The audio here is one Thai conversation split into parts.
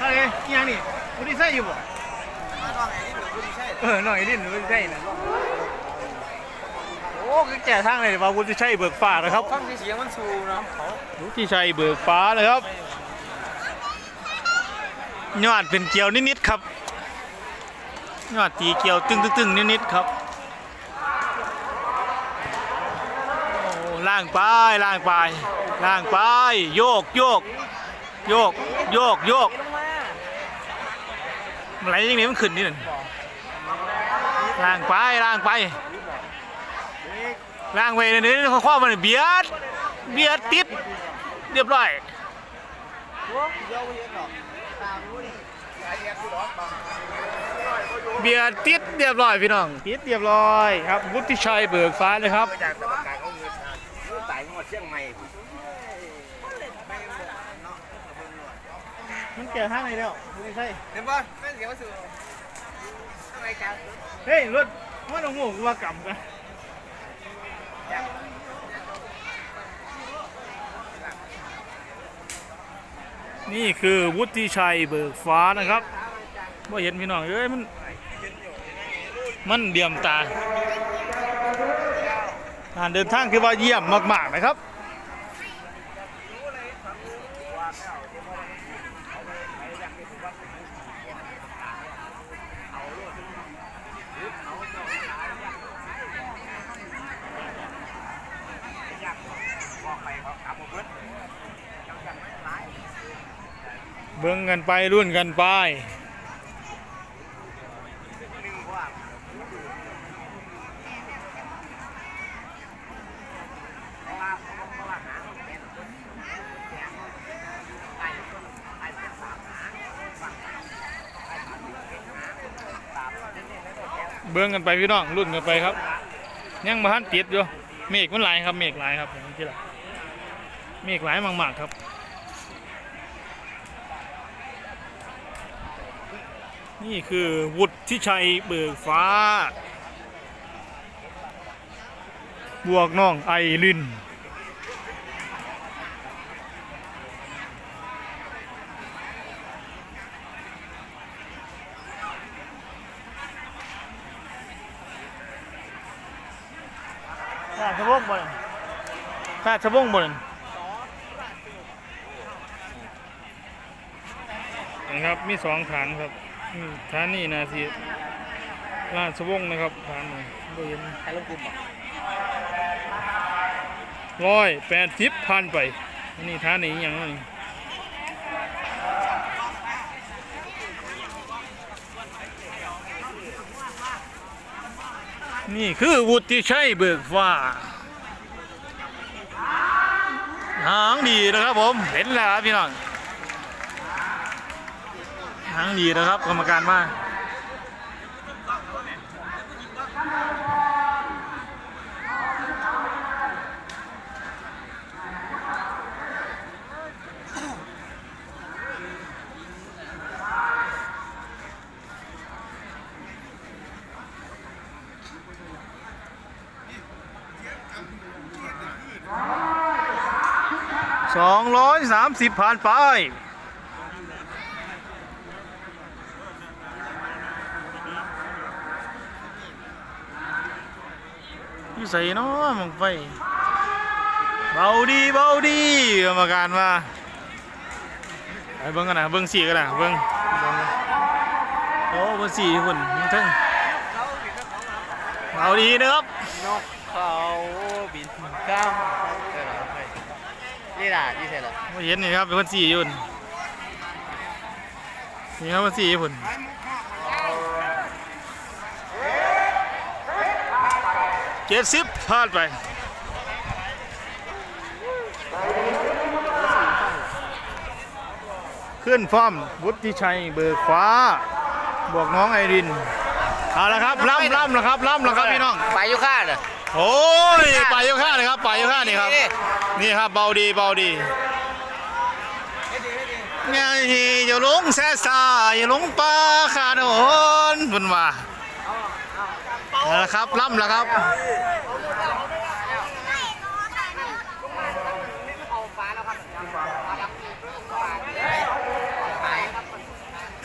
อะไรยังนี่บุรีไส้อยู่บ่เออหน่อยดินบุรีไส้นะโอ้คือแก่ทางเลยว่าบุรีไส้เบิกฟ้านะครับฟังเสียงมันสูนะเขาบุรีไส้เบิกฟ้าเลยครับยอดเป็นเกลียวนิดๆครับยอดตีเกลียวตึงตึงตึงนิดๆครับโอ้ล่างไปล่างไปล่างไป โยกโยก โยก โยก โยกลงมามันไหลยังไงมันขึ้นนี่นั่นล่างไปล่างไปล่างไปเดี๋ยวนี้ข้อมันเบียด เบียดติด เรียบร้อยเบียดติดเรียบร้อยพี่น้องติดเรียบร้อยครับวุฒิชัยเบิกฟ้าเลยครับ จากตะการเขาเงินลูกตายงวดเชียงใหม่มันเกี่ยวทางไหนแล้ววุฒิชัยเห็นป่ะเป็นเสียงมันสูทำไมจ้าเฮ้ยรถมันเอาหมูกูว่ากำกันนี่คือวุฒิชัยเบิกฟ้านะครับว่าเห็นพี่น้องเอ้ยมัน มันเดี่ยมตา การเดินทางคือว่าเยี่ยมมาก ๆ นะครับ เบิ่งกันไปรุ่นกันไป บิ้งกันไปพี่น้องรุ่นกันไปครับ ยังมาทันติดอยู่เมฆมันหลายครับเมฆหลายครับอย่างที่ละเมฆหลายมากๆครับนี่คือวุฒิชัยเบิกฟ้า บวกน้องไอริน ขาดสะบงบ่นขาดสะบงบ่นนะครับ มีสองฐานครับอืมฐานนี่นะสิราชวงศ์นะครับฐานนี้บ่เห็นใครลงกลุ่มอะร้อยแปดสิบพันไปอันนี้ฐานนี้อหย่างนี้ นี่คือวุฒิชัยเบิกฟ้า หางดีนะครับผม เห็นแล้วครับพี่น้อง หางดีนะครับกรรมการมา สองร้อยสามสิบผ่านไป อยู่ใส่เนาะมังไฟ เบาดีเบาดีกรรมการว่าไปเบิ้งกันนะเบิ้งสี่กันนะเบิ้งเบิ่งนะโอ้เบิ้งสี่คนยังทึ่งเบาดีนะครับนกเขาบินข้าม ยี่ด่ายี่เสร็จแล้วไม่เห็นนี่ครับเป็นคนสี่อยุ่นนี่ครับคนสี่ญี่ปุ่นเจ็ดสิบพลาดไปขึ้นฟอร์มวุฒิชัยเบิกฟ้า บวกน้องไอรินเอาละครับล่ำล่ำแล้วครับล่ำแล้วครับพี่น้องไปยุค่าเหรอ โอ้ยไปโยค่าเลยครับไปโยค่านี่ครับ นี่ครับเบาดีเบาดีไงอย่าหลงแซ่ซาอย่าหลงป่าขาโดนบุญว่าเอาละครับล่ำแล้วครับ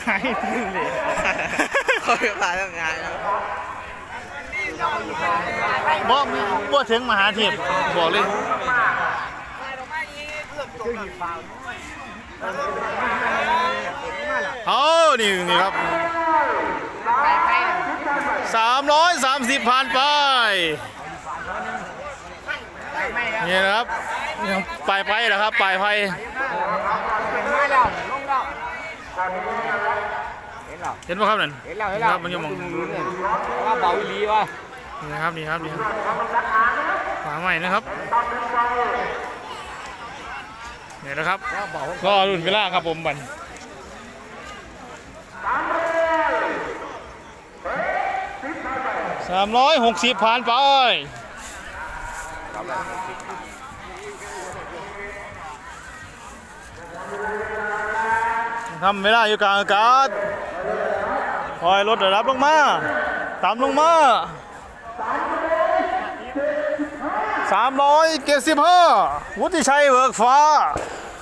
หายตื่นเลยเขาไปพาทำงานแล้ว บ่บ่ถึงมหาเทพบอกเลยเอานี่นี่ครับ330ผ่านไปนี่นะครับนี่ครับปลายไฟเหรอครับปลายไฟไม่แล้วลงแล้วเห็นหรอเห็นป่ะครับนั่นเห็นแล้วเห็นนี่แล้วครับมันยังมองว่าเบาอีหลีวะ นี่นะครับนี่ครับนี่ครับฝาใหม่นะครับนี่นะครับว่าเบารอรุ่นเวลาครับผมบันสามร้อยหกสิบผ่านไปทำเวลาอยู่กลางอากาศคอยลดระดับลงมาต่ำลงมา สามร้อยเจ็ดสิบห้าวุฒิชัยเบิกฟ้า